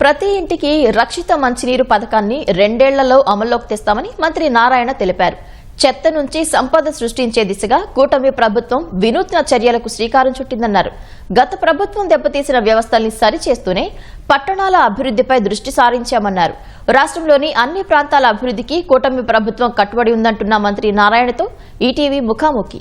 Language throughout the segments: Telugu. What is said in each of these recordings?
ప్రతి ఇంటికి రక్షిత మంచినీరు పథకాన్ని రెండేళ్ళలో అమల్లోకి తెస్తామని మంత్రి నారాయణ తెలిపారు. చెత్త నుంచి సంపద సృష్టించే దిశగా కూటమి ప్రభుత్వం వినూత్న చర్యలకు శ్రీకారం చుట్టిందన్నారు. గత ప్రభుత్వం దెబ్బతీసిన వ్యవస్థల్ని సరిచేస్తూనే పట్టణాల అభివృద్దిపై దృష్టి సారించామన్నారు. రాష్ట్రంలోని అన్ని ప్రాంతాల అభివృద్దికి కూటమి ప్రభుత్వం కట్టుబడి ఉందంటున్న మంత్రి నారాయణతో ఈటీవీ ముఖాముఖి.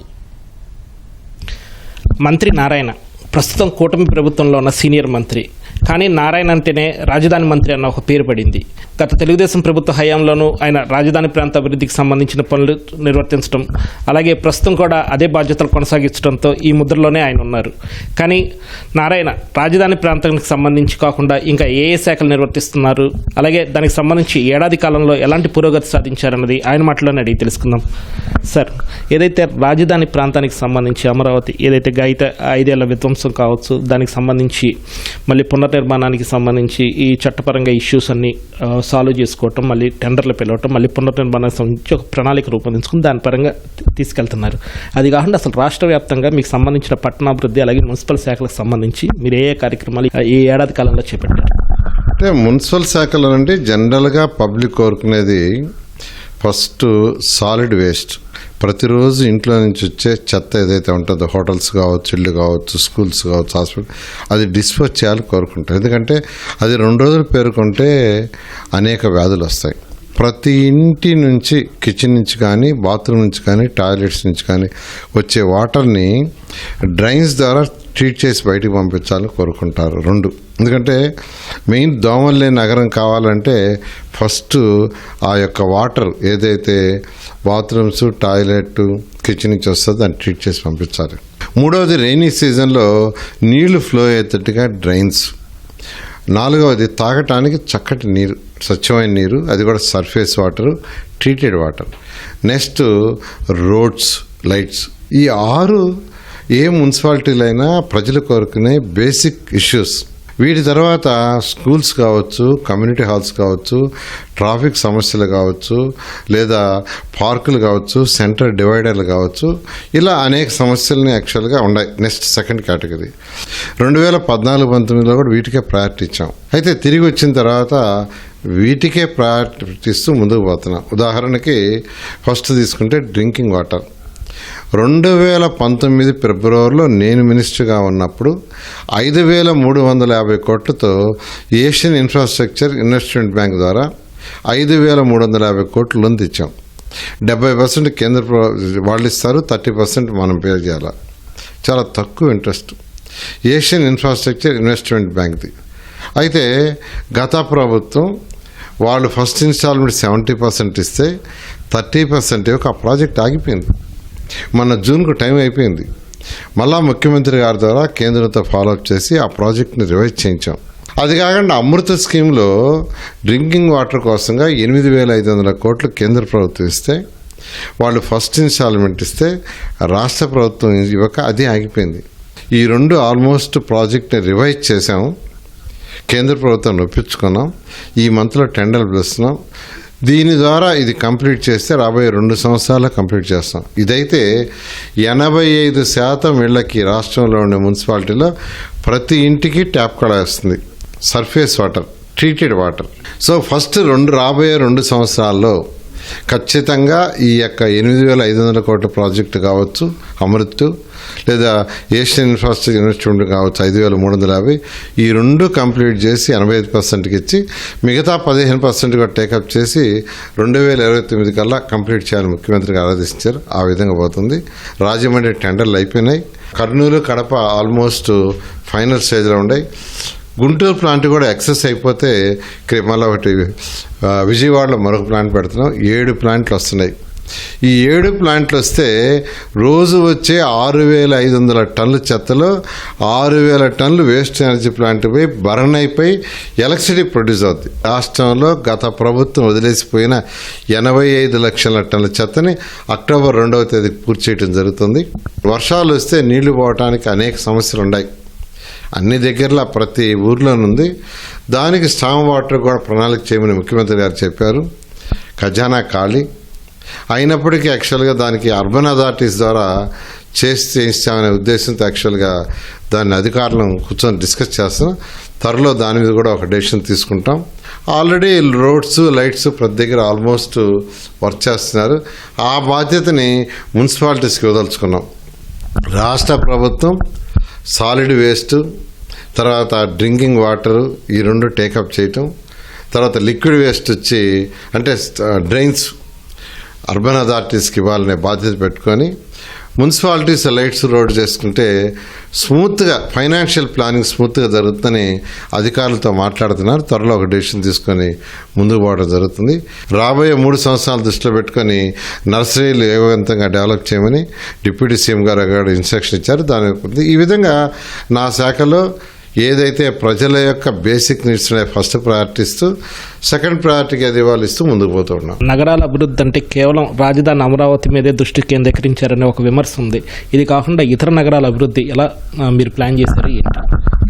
మంత్రి నారాయణ ప్రస్తుతం కూటమి ప్రభుత్వంలో ఉన్న సీనియర్ మంత్రి కానీ నారాయణ అంటేనే రాజధాని మంత్రి అన్న ఒక పేరు పడింది. గత తెలుగుదేశం ప్రభుత్వ హయాంలోనూ ఆయన రాజధాని ప్రాంత అభివృద్ధికి సంబంధించిన పనులు నిర్వర్తించడం అలాగే ప్రస్తుతం కూడా అదే బాధ్యతలు కొనసాగించడంతో ఈ ముద్రలోనే ఆయన ఉన్నారు. కానీ నారాయణ రాజధాని ప్రాంతానికి సంబంధించి కాకుండా ఇంకా ఏ ఏ శాఖలు నిర్వర్తిస్తున్నారు అలాగే దానికి సంబంధించి ఏడాది కాలంలో ఎలాంటి పురోగతి సాధించారన్నది ఆయన మాటలోనే అడిగి తెలుసుకుందాం. సార్ ఏదైతే రాజధాని ప్రాంతానికి సంబంధించి అమరావతి ఏదైతే గైత ఐదేళ్ళ విధ్వంసం కావచ్చు దానికి సంబంధించి మళ్ళీ పునర్నిర్మాణానికి సంబంధించి ఈ చట్టపరంగా ఇష్యూస్ అన్ని సాల్వ్ చేసుకోవటం మళ్ళీ టెండర్లు పిలవటం మళ్ళీ పునర్నిర్మాణానికి సంబంధించి ఒక ప్రణాళిక రూపొందించుకుని దాని పరంగా తీసుకెళ్తున్నారు. అది కాకుండా అసలు రాష్ట్ర వ్యాప్తంగా మీకు సంబంధించిన పట్టణాభివృద్ధి అలాగే మున్సిపల్ శాఖలకు సంబంధించి మీరు ఏ ఏ కార్యక్రమాలు ఈ ఏడాది కాలంలో చేపట్టారు? అంటే మున్సిపల్ శాఖలో నుండి జనరల్గా పబ్లిక్ కోరుకునేది ఫస్ట్ సాలిడ్ వేస్ట్. ప్రతిరోజు ఇంట్లో నుంచి వచ్చే చెత్త ఏదైతే ఉంటుందో హోటల్స్ కావచ్చు ఇళ్ళు కావచ్చు స్కూల్స్ కావచ్చు హాస్పిటల్ అది డిస్పోజ్ చేయాలని కోరుకుంటారు ఎందుకంటే అది రెండు రోజులు పేరుకుంటే అనేక వ్యాధులు వస్తాయి. ప్రతి ఇంటి నుంచి కిచెన్ నుంచి కానీ బాత్రూమ్ నుంచి కానీ టాయిలెట్స్ నుంచి కానీ వచ్చే వాటర్ని డ్రైన్స్ ద్వారా ట్రీట్ చేసి బయటకు పంపించాలని కోరుకుంటారు. రెండు. ఎందుకంటే మెయిన్ దోమలు లేని నగరం కావాలంటే ఫస్ట్ ఆ యొక్క వాటర్ ఏదైతే బాత్రూమ్స్ టాయిలెట్ కిచెన్ నుంచి వస్తుందో దాన్ని ట్రీట్ చేసి పంపించాలి. మూడవది రైనీ సీజన్లో నీళ్ళు ఫ్లో అయ్యేటట్టుగా డ్రైన్స్. నాలుగవది తాగటానికి చక్కటి నీరు స్వచ్ఛమైన నీరు అది కూడా surface water treated water next roads lights ఈ ఆరు ఏ మున్సిపాలిటీలు అయినా ప్రజలు కోరుకునే బేసిక్ ఇష్యూస్ వీటి తర్వాత స్కూల్స్ కావచ్చు కమ్యూనిటీ హాల్స్ కావచ్చు ట్రాఫిక్ సమస్యలు కావచ్చు లేదా పార్కులు కావచ్చు సెంటర్ డివైడర్లు కావచ్చు ఇలా అనేక సమస్యలని యాక్చువల్గా ఉన్నాయి. Next second category. రెండు వేల పద్నాలుగు పంతొమ్మిదిలో కూడా వీటికే ప్రయారిటీ ఇచ్చాం. అయితే తిరిగి వచ్చిన తర్వాత వీటికే ప్రయారిటీ ఇస్తూ ముందుకు పోతున్నాం. ఉదాహరణకి ఫస్ట్ తీసుకుంటే డ్రింకింగ్ వాటర్. రెండు వేల పంతొమ్మిది ఫిబ్రవరిలో నేను మినిస్టర్గా ఉన్నప్పుడు ఐదు వేల మూడు వందల యాభై కోట్లతో ఏషియన్ ఇన్ఫ్రాస్ట్రక్చర్ ఇన్వెస్ట్మెంట్ బ్యాంక్ ద్వారా ఐదు వేల మూడు వందల యాభై కోట్లు లోన్ తెచ్చాం. డెబ్బై పర్సెంట్ కేంద్ర వాళ్ళు ఇస్తారు థర్టీ పర్సెంట్ మనం పే చేయాలి? చాలా తక్కువ ఇంట్రెస్ట్. ఏషియన్ ఇన్ఫ్రాస్ట్రక్చర్ ఇన్వెస్ట్మెంట్ బ్యాంక్ది. అయితే గత ప్రభుత్వం వాళ్ళు ఫస్ట్ ఇన్స్టాల్మెంట్ సెవెంటీ పర్సెంట్ ఇస్తే థర్టీ పర్సెంట్ ఒక ప్రాజెక్ట్ ఆగిపోయింది. మన జూన్కు టైం అయిపోయింది. మళ్ళా ముఖ్యమంత్రి గారి ద్వారా కేంద్రంతో ఫాలోఅప్ చేసి ఆ ప్రాజెక్ట్ని రివైజ్ చేయించాం. అది కాకుండా అమృత స్కీమ్లో డ్రింకింగ్ వాటర్ కోసంగా ఎనిమిది వేల ఐదు వందల కోట్లు కేంద్ర ప్రభుత్వం ఇస్తే వాళ్ళు ఫస్ట్ ఇన్స్టాల్మెంట్ ఇస్తే రాష్ట్ర ప్రభుత్వం ఇవ్వక అది ఆగిపోయింది. ఈ రెండు ఆల్మోస్ట్ ప్రాజెక్ట్ని రివైజ్ చేసాము కేంద్ర ప్రభుత్వం ఒప్పించుకున్నాం ఈ మంత్లో టెండర్లు పిలుస్తున్నాం. దీని ద్వారా ఇది కంప్లీట్ చేస్తే రాబోయే రెండు సంవత్సరాలు కంప్లీట్ చేస్తాం. ఇదైతే ఎనభై ఐదు శాతం ఇళ్ళకి రాష్ట్రంలో ఉండే మున్సిపాలిటీలో ప్రతి ఇంటికి ట్యాప్ కూడా వస్తుంది. Surface water treated water so first రెండు రాబోయే రెండు సంవత్సరాల్లో ఖచ్చితంగా ఈ యొక్క ఎనిమిది వేల ఐదు వందల కోట్ల ప్రాజెక్టు కావచ్చు అమృత్ లేదా ఏషియన్ ఇన్ఫ్రాస్ట్రక్చర్ ఇన్వెస్ట్మెంట్ కావచ్చు ఐదు వేల మూడు వందల యాభై. ఈ రెండు కంప్లీట్ చేసి ఎనభై ఐదు పర్సెంట్కి ఇచ్చి మిగతా పదిహేను పర్సెంట్ కూడా టేకప్ చేసి రెండు వేల ఇరవై తొమ్మిది కల్లా కంప్లీట్ చేయాలని ముఖ్యమంత్రికి ఆరాధించారు ఆ విధంగా పోతుంది. రాజమండ్రి టెండర్లు అయిపోయినాయి. కర్నూలు కడప ఆల్మోస్ట్ ఫైనల్ స్టేజ్లో ఉన్నాయి. గుంటూరు ప్లాంట్ కూడా ఎక్సెస్ అయిపోతే క్రి- మళ్ళీ ఒకటి విజయవాడలో మరొక ప్లాంట్ పెడుతున్నాం. ఏడు ప్లాంట్లు వస్తున్నాయి. ఈ ఏడు ప్లాంట్లు వస్తే రోజు వచ్చే ఆరు వేల ఐదు వందల టన్నుల చెత్తలో ఆరు వేల టన్నులు వేస్ట్ ఎనర్జీ ప్లాంట్ పోయి బర్న్ అయిపోయి ఎలక్ట్రిసిటీ ప్రొడ్యూస్ అవుతుంది రాష్ట్రంలో గత ప్రభుత్వం వదిలేసిపోయిన ఎనభై ఐదు లక్షల టన్నుల చెత్తని అక్టోబర్ రెండవ తేదీకి పూర్తి చేయడం జరుగుతుంది. వర్షాలు వస్తే నీళ్ళు పోవడానికి అనేక సమస్యలు ఉన్నాయి అన్ని దగ్గరలో ప్రతి ఊర్లోనుంది దానికి స్టామ్ వాటర్ కూడా ప్రణాళిక చేయమని ముఖ్యమంత్రి గారు చెప్పారు. ఖజానా ఖాళీ. అయినప్పటికీ యాక్చువల్గా దానికి అర్బన్ అథారిటీస్ ద్వారా చేసి చేయిస్తామనే ఉద్దేశంతో యాక్చువల్గా దాన్ని అధికారులను కూర్చొని డిస్కస్ చేస్తాం. త్వరలో దాని మీద కూడా ఒక డెసిషన్ తీసుకుంటాం. ఆల్రెడీ రోడ్స్ లైట్స్ ప్రతి దగ్గర ఆల్మోస్ట్ వర్క్ చేస్తున్నారు. ఆ బాధ్యతని మున్సిపాలిటీస్కి వదలుచుకున్నాం. రాష్ట్ర ప్రభుత్వం సాలిడ్ వేస్ట్ తర్వాత డ్రింకింగ్ వాటర్ ఈ రెండు టేకప్ చేయటం తర్వాత లిక్విడ్ వేస్ట్ వచ్చి అంటే డ్రైన్స్ అర్బన్ అథారిటీస్కి ఇవ్వాలనే బాధ్యత పెట్టుకొని మున్సిపాలిటీస్ లైట్స్ రోడ్ చేసుకుంటే స్మూత్గా ఫైనాన్షియల్ ప్లానింగ్ స్మూత్గా జరుగుతుందని అధికారులతో మాట్లాడుతున్నారు. త్వరలో ఒక డెసిషన్ తీసుకొని ముందుకు పోవడం జరుగుతుంది. రాబోయే మూడు సంవత్సరాలు దృష్టిలో పెట్టుకొని నర్సరీలు వేగవంతంగా డెవలప్ చేయమని డిప్యూటీ సీఎం గారు ఇన్స్ట్రక్షన్ ఇచ్చారు. దాని ఈ విధంగా నా శాఖలో ఏదైతే ప్రజల యొక్క బేసిక్ నీడ్స్ ఫస్ట్ ప్రయారిటీ ఇస్తూ సెకండ్ ప్రయారిటీకి అది ఇవ్వాలి ఇస్తూ ముందుకు పోతూ ఉన్నాం. నగరాల అభివృద్ధి అంటే కేవలం రాజధాని అమరావతి మీదే దృష్టి కేంద్రీకరించారనే ఒక విమర్శ ఉంది. ఇది కాకుండా ఇతర నగరాల అభివృద్ధి ఎలా మీరు ప్లాన్ చేశారు ఏంటి?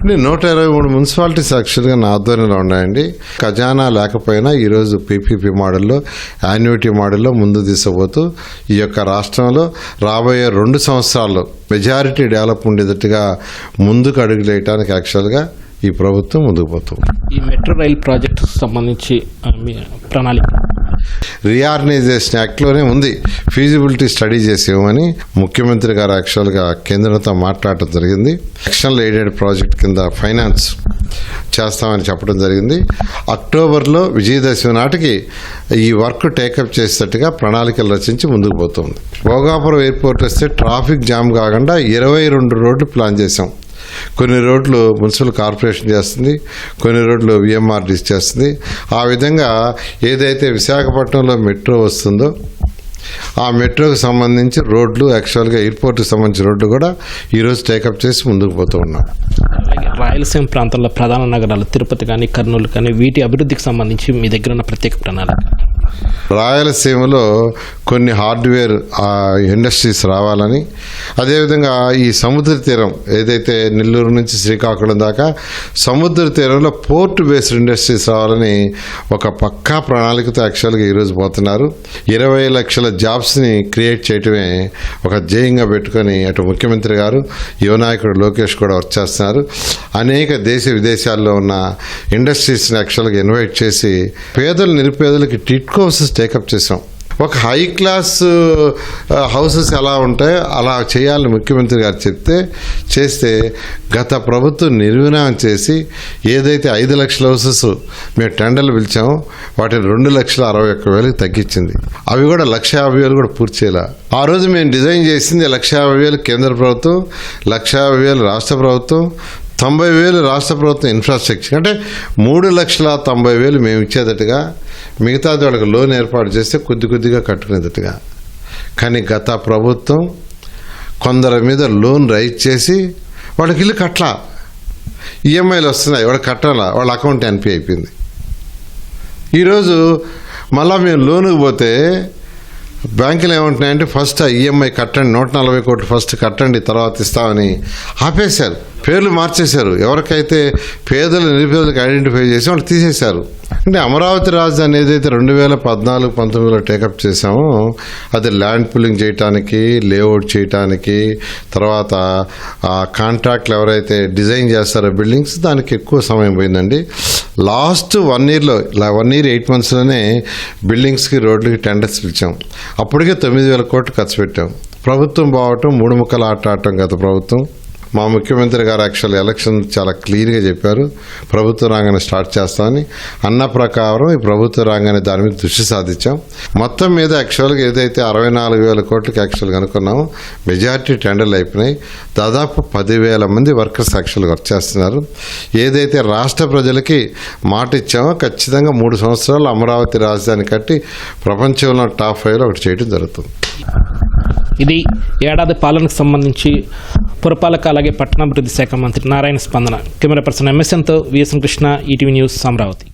అంటే నూట ఇరవై మూడు మున్సిపాలిటీస్ యాక్చువల్గా నా ఆధ్వర్యంలో ఉన్నాయండి. ఖజానా లేకపోయినా ఈరోజు పీపీపీ మోడల్లో యాన్యుటీ మోడల్లో ముందు తీసుకుపోతూ ఈ యొక్క రాష్ట్రంలో రాబోయే రెండు సంవత్సరాల్లో మెజారిటీ డెవలప్ ఉండేటట్టుగా ముందుకు అడుగులేయటానికి యాక్చువల్గా ఈ ప్రభుత్వం ముందుకు పోతుంది. ఈ మెట్రో రైల్ ప్రాజెక్టు సంబంధించి ప్రణాళిక? రీఆర్గనైజేషన్ యాక్ట్లోనే ఉంది. ఫీజిబిలిటీ స్టడీ చేసేమని ముఖ్యమంత్రి గారు యాక్చువల్గా కేంద్రంతో మాట్లాడటం జరిగింది. ఎక్షనల్ ఎయిడెడ్ ప్రాజెక్ట్ కింద ఫైనాన్స్ చేస్తామని చెప్పడం జరిగింది. అక్టోబర్లో విజయదశమి నాటికి ఈ వర్క్ టేకప్ చేసేటట్టుగా ప్రణాళికలు రచించి ముందుకు పోతుంది. భోగాపురం ఎయిర్పోర్ట్ వస్తే ట్రాఫిక్ జామ్ కాకుండా ఇరవై రెండు రోడ్లు ప్లాన్ చేసాం కొన్ని రోడ్లు మున్సిపల్ కార్పొరేషన్ చేస్తుంది కొన్ని రోడ్లు విఎంఆర్డీసీ చేస్తుంది. ఆ విధంగా ఏదైతే విశాఖపట్నంలో మెట్రో వస్తుందో ఆ మెట్రోకి సంబంధించి రోడ్లు యాక్చువల్గా ఎయిర్పోర్ట్కి సంబంధించిన రోడ్లు కూడా ఈరోజు టేకప్ చేసి ముందుకు పోతూ ఉన్నాం. అలాగే రాయలసీమ ప్రాంతంలో ప్రధాన నగరాలు తిరుపతి కానీ కర్నూలు కానీ వీటి అభివృద్ధికి సంబంధించి మీ దగ్గర ఉన్న ప్రత్యేక ప్రణాళిక. రాయలసీమలో కొన్ని హార్డ్వేర్ ఇండస్ట్రీస్ రావాలని అదేవిధంగా ఈ సముద్ర తీరం ఏదైతే నెల్లూరు నుంచి శ్రీకాకుళం దాకా సముద్ర తీరంలో పోర్ట్ బేస్డ్ ఇండస్ట్రీస్ రావాలని ఒక పక్కా ప్రణాళికతో యాక్చువల్గా ఈరోజు పోతున్నారు. ఇరవై లక్షల జాబ్స్ని క్రియేట్ చేయటమే ఒక ధ్యేయంగా పెట్టుకొని అటు ముఖ్యమంత్రి గారు యువనాయకుడు లోకేష్ కూడా వర్క్ చేస్తున్నారు. అనేక దేశ విదేశాల్లో ఉన్న ఇండస్ట్రీస్ని యాక్చువల్గా ఇన్వైట్ చేసి పేదలు నిరుపేదలకి ట్రీట్ హౌసెస్ టేకప్ చేసాం. ఒక హై క్లాస్ హౌసెస్ ఎలా ఉంటాయో అలా చేయాలని ముఖ్యమంత్రి గారు చెప్తే చేస్తే గత ప్రభుత్వం నిర్విరామం చేసి ఏదైతే ఐదు లక్షల హౌసెస్ మేము టెండర్లు పిలిచామో వాటిని రెండు లక్షల అరవై ఒక్క వేలకు తగ్గించింది. అవి కూడా లక్ష యాభై వేలు కూడా పూర్తి చేయాల. ఆ రోజు మేము డిజైన్ చేసింది లక్ష యాభై వేలు కేంద్ర ప్రభుత్వం లక్ష యాభై వేలు రాష్ట్ర ప్రభుత్వం తొంభై వేలు రాష్ట్ర ప్రభుత్వం ఇన్ఫ్రాస్ట్రక్చర్. అంటే మూడు లక్షల తొంభై వేలు మేము ఇచ్చేటట్టుగా మిగతాది వాళ్ళకి లోన్ ఏర్పాటు చేస్తే కొద్ది కొద్దిగా కట్టుకునేటట్టుగా. కానీ గత ప్రభుత్వం కొందరి మీద లోన్ రైట్ చేసి వాళ్ళకి ఇల్లు కట్టలా. ఈఎంఐలు వస్తున్నాయి వాళ్ళు కట్టాలా? వాళ్ళ అకౌంట్ ఎన్పి అయిపోయింది. ఈరోజు మళ్ళా మేము లోనుకు పోతే బ్యాంకులు ఏమంటున్నాయంటే ఫస్ట్ ఈఎంఐ కట్టండి నూట నలభై కోట్లు ఫస్ట్ కట్టండి తర్వాత ఇస్తామని ఆపేశారు. పేర్లు మార్చేశారు. ఎవరికైతే పేదలు నిరుపేదలకు ఐడెంటిఫై చేసి వాళ్ళు తీసేశారు. అంటే అమరావతి రాజధాని ఏదైతే రెండు వేల పద్నాలుగు పంతొమ్మిదిలో టేకప్ చేసామో అది ల్యాండ్ పుల్లింగ్ చేయటానికి లేఅవుట్ చేయటానికి తర్వాత ఆ కాంట్రాక్ట్లు ఎవరైతే డిజైన్ చేస్తారో బిల్డింగ్స్ దానికి ఎక్కువ సమయం పోయిందండి. లాస్ట్ వన్ ఇయర్లో వన్ ఇయర్ ఎయిట్ మంత్స్లోనే బిల్డింగ్స్కి రోడ్లకి టెండర్స్ పిలిచాం. అప్పటికే తొమ్మిది వేల కోట్లు ఖర్చు పెట్టాం. ప్రభుత్వం బావటం మూడు ముక్కలు ఆట ఆడటం గత ప్రభుత్వం. మా ముఖ్యమంత్రి గారు యాక్చువల్ ఎలక్షన్ చాలా క్లియర్గా చెప్పారు. ప్రభుత్వ రంగాన్ని స్టార్ట్ చేస్తామని. అన్న ప్రకారం ఈ ప్రభుత్వ రంగాన్ని దాని మీద దృష్టి సాధించాం. మొత్తం మీద యాక్చువల్గా ఏదైతే అరవై నాలుగు వేల కోట్లకి యాక్చువల్ కనుక్కున్నామో మెజారిటీ టెండర్లు అయిపోయినాయి. దాదాపు పదివేల మంది వర్కర్స్ యాక్చువల్గా వర్క్ చేస్తున్నారు. ఏదైతే రాష్ట్ర ప్రజలకి మాట ఇచ్చామో ఖచ్చితంగా మూడు సంవత్సరాలు అమరావతి రాజధాని కట్టి ప్రపంచంలో టాప్ ఫైవ్లో ఒకటి చేయడం జరుగుతుంది. ఇది ఏడాది పాలనకు సంబంధించి పురపాలక అలాగే పట్టణాభివృద్ధి శాఖ మంత్రి నారాయణ స్పందన. Camera person ఎంఎస్ఎన్తో VSN Krishna ETV news Amaravati.